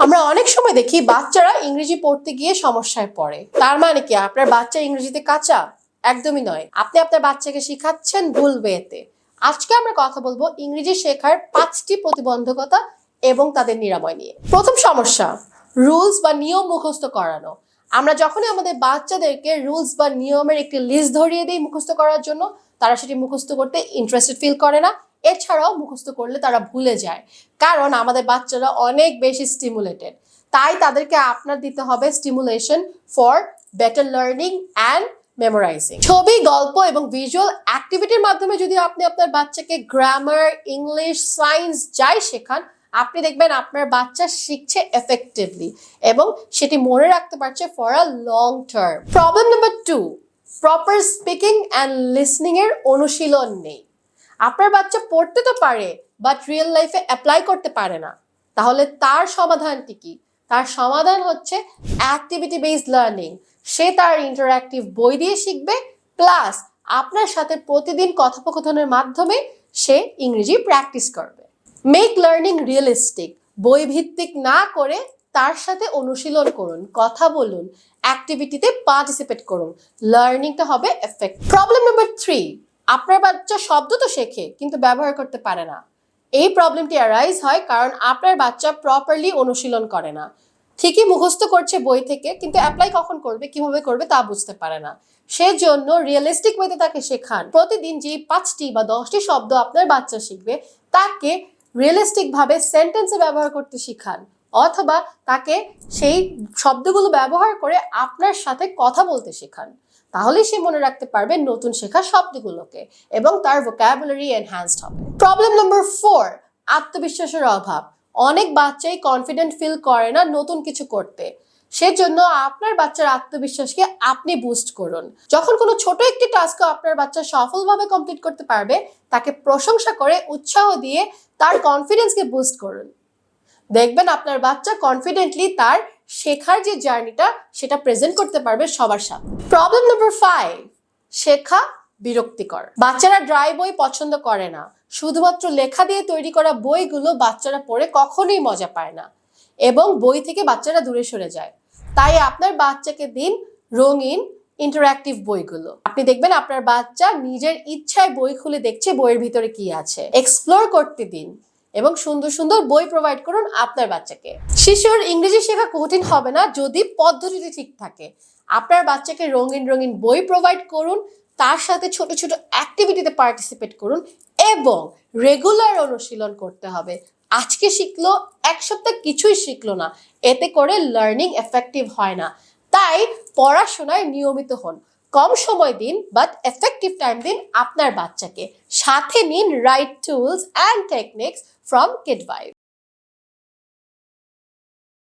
আমরা অনেক সময় দেখি বাচ্চারা ইংরেজি পড়তে গিয়ে সমস্যায় পড়ে। তার মানে কি, আপনার বাচ্চা ইংরেজিতে কাঁচা? একদমই নয়। আপনি আপনার বাচ্চাকে শিখাচ্ছেন ভুল ওয়েতে। আজকে আমরা কথা বলব ইংরেজি শেখার পাঁচটি প্রতিবন্ধকতা এবং তাদের নিরাময় নিয়ে। প্রথম সমস্যা, রুলস বা নিয়ম মুখস্থ করানো। আমরা যখনই আমাদের বাচ্চাদেরকে রুলস বা নিয়মের একটি লিস্ট ধরিয়ে দিই মুখস্থ করার জন্য, তারা সেটি মুখস্থ করতে ইন্টারেস্টেড ফিল করে না। এছাড়াও মুখস্থ করলে তারা ভুলে যায়, কারণ আমাদের বাচ্চারা অনেক বেশি স্টিমুলেটেড তাই তাদেরকে আপনার দিতে হবে stimulation for better learning and memorising ছবি, গল্প এবং ভিজুয়াল অ্যাক্টিভিটির মাধ্যমে যদি আপনি আপনার বাচ্চাকে গ্রামার ইংলিশ সায়েন্স যাই শেখান, আপনি দেখবেন আপনার বাচ্চা শিখছে এফেক্টিভলি এবং সেটি মনে রাখতে পারছে for a long term problem number two proper speaking and listening এর অনুশীলন নেই। আপনার বাচ্চা পড়তে তো পারে বাট রিয়েল লাইফে অ্যাপ্লাই করতে পারে না। তাহলে তার সমাধানটি কি? তার সমাধান হচ্ছে অ্যাক্টিভিটি বেসড লার্নিং সে তার ইন্টারঅ্যাক্টিভ বই দিয়ে শিখবে প্লাস আপনার সাথে প্রতিদিন কথোপকথনের মাধ্যমে সে ইংরেজি প্র্যাকটিস করবে। মেক লার্নিং রিয়েলিস্টিক বই ভিত্তিক না করে তার সাথে অনুশীলন করুন, কথা বলুন অ্যাক্টিভিটিতে পার্টিসিপেট করুন। লার্নিংটা হবে এফেক্ট প্রবলেম নাম্বার থ্রি আপনার বাচ্চা শব্দ তো শেখে, কিন্তু ব্যবহার করতে পারে না। এই প্রবলেমটি অ্যারাইজ হয় কারণ আপনার বাচ্চা প্রপারলি অনুশীলন করে না। ঠিকই মুখস্থ করছে বই থেকে, কিন্তু অ্যাপ্লাই কখন করবে, কীভাবে করবে তা বুঝতে পারে না। সেজন্য রিয়েলিস্টিক ওয়েতে তাকে শেখান। প্রতিদিন যে পাঁচটি বা দশটি শব্দ আপনার বাচ্চা শিখবে, তাকে রিয়েলিস্টিক ভাবে সেন্টেন্সে ব্যবহার করতে শিখান। অথবা তাকে সেই শব্দগুলো ব্যবহার করে আপনার সাথে কথা বলতে শেখান। তাহলেই সে মনে রাখতে পারবে নতুন শেখা শব্দগুলোকে এবং তার ভোকাবুলারি এনহ্যান্সড হবে। প্রবলেম নম্বর ফোর আত্মবিশ্বাসের অভাব। অনেক বাচ্চাই কনফিডেন্ট ফিল করে না নতুন কিছু করতে। সেজন্য আপনার বাচ্চার আত্মবিশ্বাসকে আপনি বুস্ট করুন। যখন কোনো ছোট একটি টাস্কও আপনার বাচ্চা সফলভাবে কমপ্লিট করতে পারবে, তাকে প্রশংসা করে উৎসাহ দিয়ে তার কনফিডেন্সকে বুস্ট করুন। দেখবেন আপনার বাচ্চা কনফিডেন্টলি তার শেখার যে জার্নিটা, সেটা প্রেজেন্ট করতে পারবে সবার সামনে। প্রবলেম নাম্বার ফাইভ শেখা বিরক্তিকর। বাচ্চারা ড্রাই বই পছন্দ করে না। শুধুমাত্র লেখা দিয়ে তৈরি করা বইগুলো বাচ্চারা পড়ে কখনোই মজা পায় না। এবং বই থেকে বাচ্চারা দূরে সরে যায়। তাই আপনার বাচ্চাকে দিন রঙিন ইন্টারঅ্যাক্টিভ বইগুলো। আপনি দেখবেন আপনার বাচ্চা নিজের ইচ্ছায় বই খুলে দেখছে বইয়ের ভিতরে কি আছে। এক্সপ্লোর করতে দিন। এবং সুন্দর সুন্দর বই প্রোভাইড করুন আপনার বাচ্চাকে। শিশুর ইংরেজি শেখা কঠিন হবে না যদি পদ্ধতিটি ঠিক থাকে। আপনার বাচ্চাকে রঙিন রঙিন বই প্রোভাইড করুন, তার সাথে ছোট ছোট অ্যাক্টিভিটিতে পার্টিসিপেট করুন এবং রেগুলার অনুশীলন করতে হবে। আজকে শিখলো, এক সপ্তাহ কিছুই শিখলো না। এতে করে লার্নিং এফেক্টিভ হয় না। তাই পড়াশোনায় নিয়মিত হন। কম সময় দিন বাট এফেক্টিভ টাইম দিন আপনার বাচ্চাকে। সাথে নিন right tools and techniques from kid vibe